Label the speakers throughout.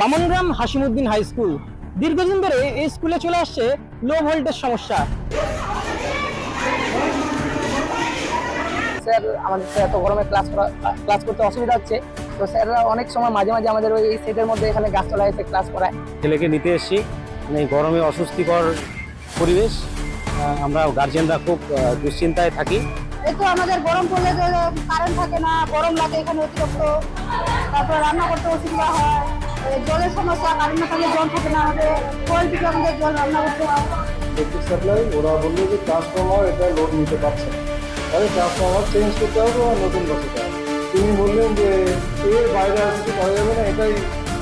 Speaker 1: Bamangram Hasimuddin high school. দীর্ঘদিন ধরে এই স্কুলে চলে আসছে লো ভোল্টেজ সমস্যা।
Speaker 2: স্যার আমাদের তো এত গরমে ক্লাস করা ক্লাস করতে অসুবিধা হচ্ছে। তো স্যাররা অনেক সময় মাঝে মাঝে আমাদের ওই সেটের মধ্যে এখানে গাছতলা এসে ক্লাস করায়।
Speaker 3: ছেলেকে নিতে এসেছি। মানে এই গরমে অস্বস্তিকর পরিবেশ আমরা গার্জেনরা খুব দুশ্চিন্তায় থাকি।
Speaker 4: একটু আমাদের গরম পড়লে কারেন্ট থাকে না গরম লাগে এখানে অতিরিক্ত। তারপর রান্না করতে অসুবিধা হয়। জলের সমস্যা কারেন্ট না থাকলে জল থাকে না আমাদের কল থেকে আমাদের জল রান্না করতে হয়।
Speaker 5: ইলেকট্রিক সাপ্লাই ওরা বলল যে ট্রান্সফর্মার এটা লোড নিতে পারছে তাহলে ট্রান্সফর্মার চেঞ্জ করতে হবে আর নতুন বসাতে হবে? তিনি বললেন যে এর বাইরে আর কিছু করা যাবে না এটাই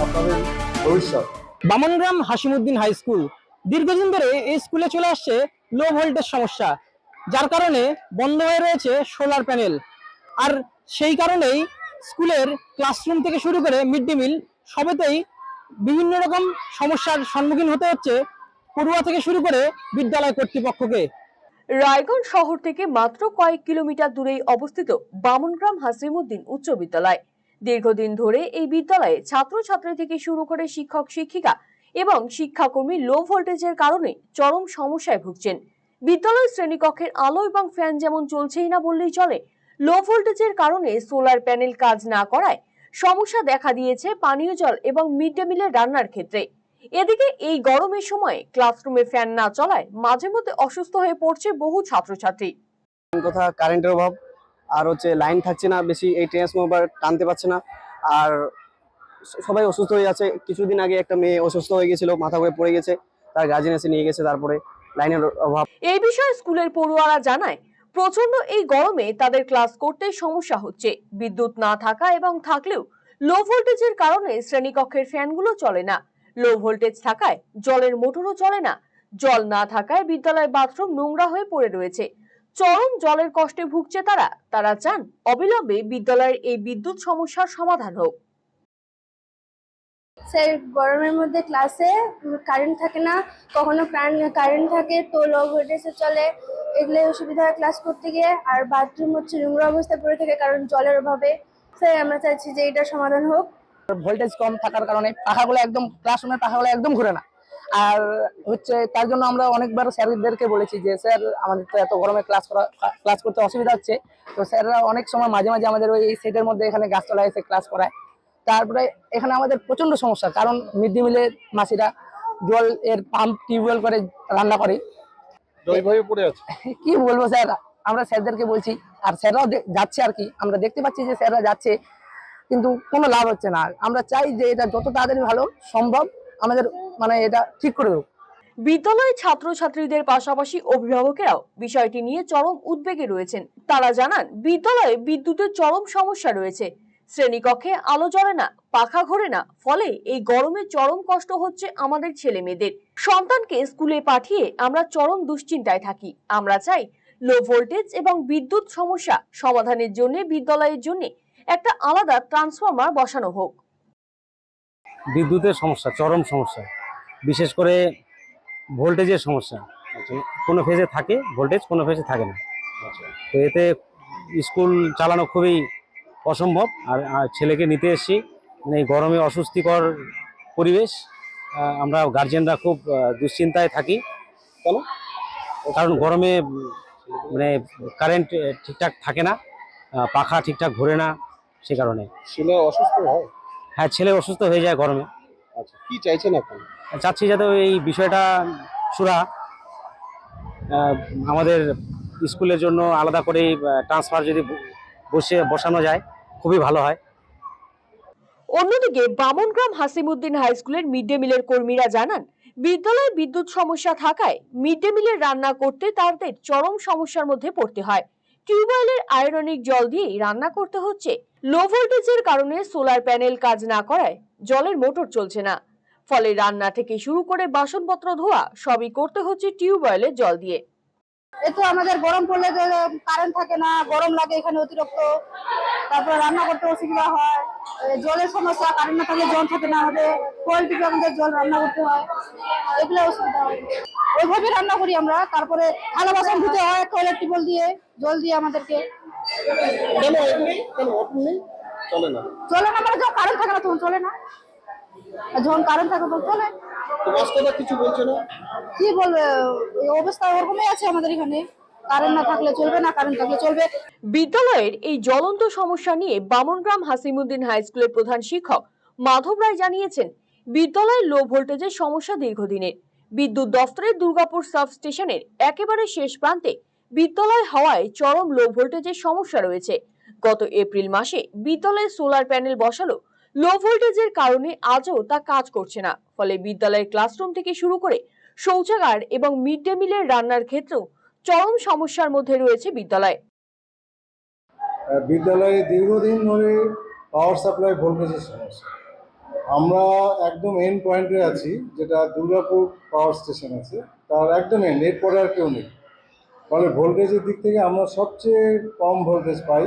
Speaker 5: আপনাদের ভবিষ্যৎ।
Speaker 1: বামনগ্রাম হাসিমুদ্দিন হাই স্কুল দীর্ঘদিন ধরে এই স্কুলে চলে আসছে লো ভোল্টেজ সমস্যা যার কারণে বন্ধ হয়ে রয়েছে সোলার প্যানেল আর সেই কারণেই স্কুলের ক্লাসরুম থেকে শুরু করে মিড ডে মিল সবেতেই বিভিন্ন রকম সমস্যার সম্মুখীন হতে হচ্ছে পড়ুয়া থেকে শুরু করে বিদ্যালয় কর্তৃপক্ষকে।
Speaker 6: রায়গঞ্জ শহর থেকে মাত্র কয়েক কিলোমিটার দূরেই অবস্থিত বামনগ্রাম হাসিমুদ্দিন উচ্চ বিদ্যালয়। দীর্ঘদিন ধরে এই বিদ্যালয়ে ছাত্রছাত্রী থেকে শুরু করে শিক্ষক, শিক্ষিকা এবং শিক্ষাকর্মী লো ভোল্টেজের কারণে চরম সমস্যায় ভুগছেন। বিদ্যালয় শ্রেণীকক্ষের আলো এবং ফ্যান যেমন চলছেই না বললেই চলে লো ভোল্টেজের কারণে সোলার প্যানেল কাজ না করায় সমস্যা দেখা দিয়েছে পানীয় জল এবং মিড ডে মিলের রান্নার ক্ষেত্রে। এদিকে এই গরমের সময় ক্লাসরুমে ফ্যান না চলায় মাঝে মধ্যে অসুস্থ হয়ে পড়ছে বহু ছাত্রছাত্রী।
Speaker 2: কথা কারেন্টের অভাব আর হচ্ছে লাইন থাকছে না বেশি এই ট্রান্সফর্মার টানতে পারছে না। আর সবাই অসুস্থ হয়ে যাচ্ছে। কিছুদিন আগে একটা মেয়ে অসুস্থ হয়ে গেছিল মাথা ঘুরে পড়ে গেছে তার গার্জেন এসে নিয়ে গেছে তারপরে লাইনের অভাব।
Speaker 6: এই বিষয়ে স্কুলের পড়ুয়ারা জানায় প্রচণ্ড এই গরমে তাদের ক্লাস করতে সমস্যা হচ্ছে। বিদ্যুৎ না থাকা এবং থাকলেও লো ভোল্টেজের কারণে শ্রেণীকক্ষের ফ্যানগুলো চলে না। লো ভোল্টেজ থাকায় জলের মোটরও চলে না। জল না থাকায় বিদ্যালয় বাথরুম নোংরা হয়ে পড়ে রয়েছে। চরম জলের কষ্টে ভুগছে তারা। তারা চান অবিলম্বে বিদ্যালয়ের এই বিদ্যুৎ সমস্যার সমাধান হোক।
Speaker 4: স্যার, গরমের মধ্যে ক্লাসে কারেন্ট থাকে না, কখনো কারেন্ট থাকে, তো লো ভোল্টেজে চলে। এগুলো অসুবিধা হয় ক্লাস করতে গিয়ে। আর বাথরুম হচ্ছে নোংরা অবস্থায় পড়ে থাকে কারণ জলের অভাবে। স্যার, আমরা চাইছি যে এটার সমাধান হোক।
Speaker 2: ভোল্টেজ কম থাকার কারণে পাখাগুলো একদম ক্লাসরুমের পাখাগুলো একদম ঘুরে না। আর হচ্ছে তার জন্য আমরা অনেকবার স্যারদেরকে বলেছি যে, স্যার, আমাদের তো এত গরমে ক্লাস করা ক্লাস করতে অসুবিধা হচ্ছে। তো স্যাররা অনেক সময় মাঝে মাঝে আমাদের ওই সেটের মধ্যে এখানে গাছতলা এসে ক্লাস করায়। তারপরে এখানে আমাদের প্রচণ্ড সমস্যা কারণ মিড ডে মিলের মাসিরা জল এর পাম্প টিউবওয়েল করে রান্না করে।
Speaker 5: ওইভাবে পড়ে আছে?
Speaker 2: কি বলব স্যার? আমরা স্যারদেরকে বলছি আর স্যাররাও দে- যাচ্ছে আর কি। আমরা দেখতে পাচ্ছি যে স্যাররা যাচ্ছে কিন্তু কোনো লাভ হচ্ছে না। আমরা চাই যে এটা যত তাড়াতাড়ি ভালো সম্ভব আমাদের মানে এটা ঠিক করে দেবো।
Speaker 6: বিদ্যালয়ের ছাত্রছাত্রীদের পাশাপাশি অভিভাবকেরাও বিষয়টি নিয়ে চরম উদ্বেগে রয়েছেন। তারা জানান বিদ্যালয়ে বিদ্যুতের চরম সমস্যা রয়েছে। শ্রেণীকক্ষে আলো জ্বলে না, পাখা ঘোরে না, ফলে এই গরমে চরম কষ্ট হচ্ছে আমাদের ছেলে মেয়েদের সন্তানকে স্কুলে পাঠিয়ে আমরা চরম দুশ্চিন্তায় থাকি। আমরা চাই লো ভোল্টেজ এবং বিদ্যুৎ সমস্যা সমাধানের জন্য, বিদ্যালয়ের জন্য একটা আলাদা ট্রান্সফর্মার বসানো হোক।
Speaker 3: বিদ্যুতের সমস্যা, চরম সমস্যা। বিশেষ করে ভোল্টেজের সমস্যা। কোনো ফেজে থাকে ভোল্টেজ কোনো ফেজে থাকে না। তো এতে স্কুল চালানো খুবই অসম্ভব। আর ছেলেকে নিতে এসেছি। মানে গরমে অস্বস্তিকর পরিবেশ আমরা গার্জেনরা খুব দুশ্চিন্তায় থাকি। কেন? কারণ গরমে মানে কারেন্ট ঠিকঠাক থাকে না পাখা ঠিকঠাক ঘোরে না সে কারণে।
Speaker 5: ছেলে অসুস্থ হয়?
Speaker 3: হ্যাঁ ছেলে অসুস্থ হয়ে যায় গরমে।
Speaker 5: আচ্ছা কি চাইছেন এখন?
Speaker 3: চাচ্ছি যাতে এই বিষয়টা সুরা আমাদের স্কুলের জন্য আলাদা করে ট্রান্সফার যদি বসে বসানো যায় খুবই ভালো হয়।
Speaker 6: অন্যদিকে বামনগ্রাম হাসিমুদ্দিন হাই স্কুলের মিড ডে মিলের কর্মীরা জানান বিদ্যালয়ে বিদ্যুৎ সমস্যা থাকায় মিড ডে মিলের রান্না করতে তাদের চরম সমস্যার মধ্যে পড়তে হয়। টিউবওয়েলের আয়রনিক জল দিয়েই রান্না করতে হচ্ছে। লো ভোল্টেজের কারণে সোলার প্যানেল কাজ না করায় জলের মোটর চলছে না। ফলে রান্না থেকে শুরু করে বাসনপত্র ধোয়া সবই করতে হচ্ছে টিউবওয়েলের জল দিয়ে।
Speaker 4: এতো আমাদের গরম পড়লে কারেন্ট থাকে না গরম লাগে এখানে অতিরিক্ত। তারপর রান্না করতে অসুবিধা হয় জলের সমস্যা কারেন্ট না থাকলে জল থাকে না হবে থেকে আমাদের জল রান্না করতে হয় এগুলো অসুবিধা হয়। ওইভাবে রান্না করি আমরা তারপরে থালা বাসন ধুতে হয় টয়লেট টিউবওয়েল দিয়ে জল দিয়ে আমাদেরকে।
Speaker 5: চলে না।
Speaker 4: চলে না মানে যখন কারেন্ট থাকে না তখন চলে না। যখন কারেন্ট থাকে তখন চলে।
Speaker 5: কিছু বলছে না?
Speaker 4: কি বলবে? এই অবস্থা ওরকমই আছে আমাদের এখানে। কারেন্ট না থাকলে চলবে না, কারেন্ট থাকলে চলবে।
Speaker 6: বিদ্যালয়ের এই জ্বলন্ত সমস্যা নিয়ে বামনগ্রাম হাসিমুদ্দিন হাই স্কুলের প্রধান শিক্ষক মাধব রায় জানিয়েছেন, বিদ্যালয়ের লো ভোল্টেজের সমস্যা দীর্ঘদিনের। বিদ্যুৎ দফতরের দুর্গাপুর সাব স্টেশনের একেবারে শেষ প্রান্তে বিদ্যালয় হওয়ায় চরম লো ভোল্টেজের সমস্যা রয়েছে। গত এপ্রিল মাসে বিদ্যালয়ে সোলার প্যানেল বসালো লো ভোল্টেজের কারণে আজও তা কাজ করছে না। ফলে বিদ্যালয়ের ক্লাসরুম থেকে শুরু করে শৌচাগার এবং মিড ডে মিলের রান্নার ক্ষেত্রেও চরম সমস্যার মধ্যে রয়েছে বিদ্যালয়।
Speaker 5: বিদ্যালয়ে দীর্ঘদিন ধরে পাওয়ার সাপ্লাই ভোল্টেজের সমস্যা। আমরা একদম এন পয়েন্টে আছি, যেটা দুর্গাপুর পাওয়ার স্টেশন আছে। তার একদম এন্ড এরপরে আর কেউ নেই। ফলে ভোল্টেজের দিক থেকে আমরা সবচেয়ে কম ভোল্টেজ পাই।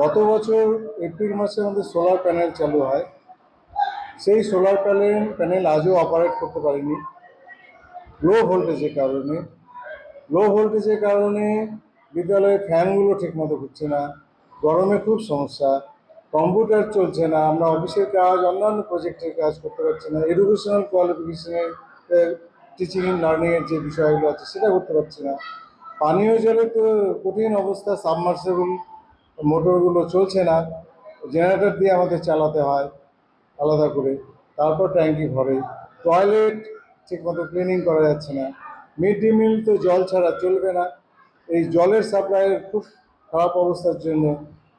Speaker 5: গত বছর এপ্রিল মাসে আমাদের সোলার প্যানেল চালু হয়। সেই সোলার প্যানেল প্যানেল আজও অপারেট করতে পারিনি। লো ভোল্টেজের কারণে। লো ভোল্টেজের কারণে বিদ্যালয়ে ফ্যানগুলো ঠিকমতো ঘুরছে না, গরমে খুব সমস্যা, কম্পিউটার চলছে না, আমরা অফিসের কাজ, অন্যান্য প্রজেক্টের কাজ করতে পারছি না এডুকেশনাল কোয়ালিফিকেশনের টিচিং লার্নিংয়ের যে বিষয়গুলো আছে সেটা করতে পারছি না। পানীয় জলের তো কঠিন অবস্থা সাবমার্সেবল মোটরগুলো চলছে না জেনারেটর দিয়ে আমাদের চালাতে হয়, আলাদা করে, তারপর ট্যাঙ্কি ভরে টয়লেট ঠিকমতো ক্লিনিং করা যাচ্ছে না। মিড ডে মিল তো জল ছাড়া চলবে না। এই জলের সাপ্লাইয়ের খুব খারাপ অবস্থার জন্য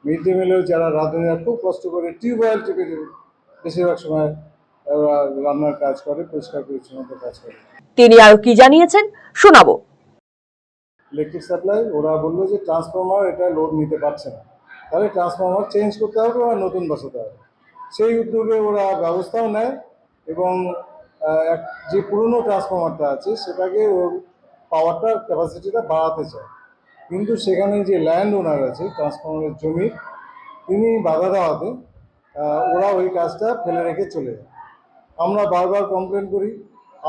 Speaker 5: মিড ডে মিলেও যারা রাঁধুনিরা খুব কষ্ট করে টিউবওয়েল টিপে বেশিরভাগ সময় ওরা রান্নার কাজ করে পরিষ্কার পরিচ্ছন্নতার কাজ করে।
Speaker 6: তিনি আরও কি জানিয়েছেন শোনাবো।
Speaker 5: ইলেকট্রিক সাপ্লাই ওরা বলল যে ট্রান্সফরমার এটা লোড নিতে পারছে না। তাহলে ট্রান্সফরমার চেঞ্জ করতে হবে বা নতুন বসাতে হবে। সেই উদ্যোগে ওরা ব্যবস্থাও নেয় এবং যে পুরনো ট্রান্সফরমারটা আছে, সেটাকে ওর পাওয়ারটা ক্যাপাসিটিটা বাড়াতে চায়। কিন্তু সেখানে যে ল্যান্ড ওনার আছে ট্রান্সফরমারের জমি, তিনি বাধা দেওয়াতে ওরা ওই কাজটা ফেলে রেখে চলে যায়। আমরা বারবার কমপ্লেন করি,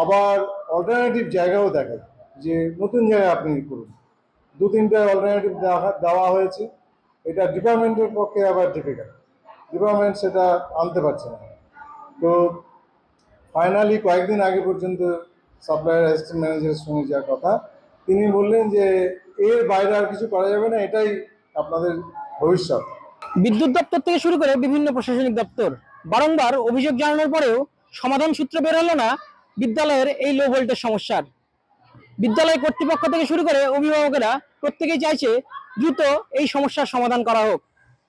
Speaker 5: আবার অল্টারনেটিভ জায়গাও দেখাই, যে নতুন জায়গায় আপনি করুন। দু তিনটা অল্টারনেটিভ দেওয়া হয়েছে, এটা ডিপার্টমেন্টের পক্ষে আবার ডিফিকাল্ট ডিপার্টমেন্ট সেটা আনতে পারছে না। তো ফাইনালি কয়েকদিন আগে পর্যন্ত সাপ্লায়ার অ্যাসিস্ট্যান্ট ম্যানেজারের সঙ্গে যা কথা, তিনি বললেন যে এর বাইরে আর কিছু করা যাবে না, এটাই আপনাদের ভবিষ্যৎ।
Speaker 1: বিদ্যুৎ দপ্তর থেকে শুরু করে বিভিন্ন প্রশাসনিক দপ্তর, বারংবার অভিযোগ জানানোর পরেও সমাধান সূত্র বের হলো না বিদ্যালয়ের এই লো ভোল্টেজ সমস্যার। বিদ্যালয় কর্তৃপক্ষ থেকে শুরু করে অভিভাবকেরা প্রত্যেকেই চাইছে দ্রুত এই সমস্যার সমাধান করা হোক।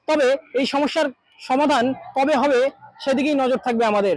Speaker 1: তবে এই সমস্যার সমাধান কবে হবে সেদিকেই নজর থাকবে আমাদের।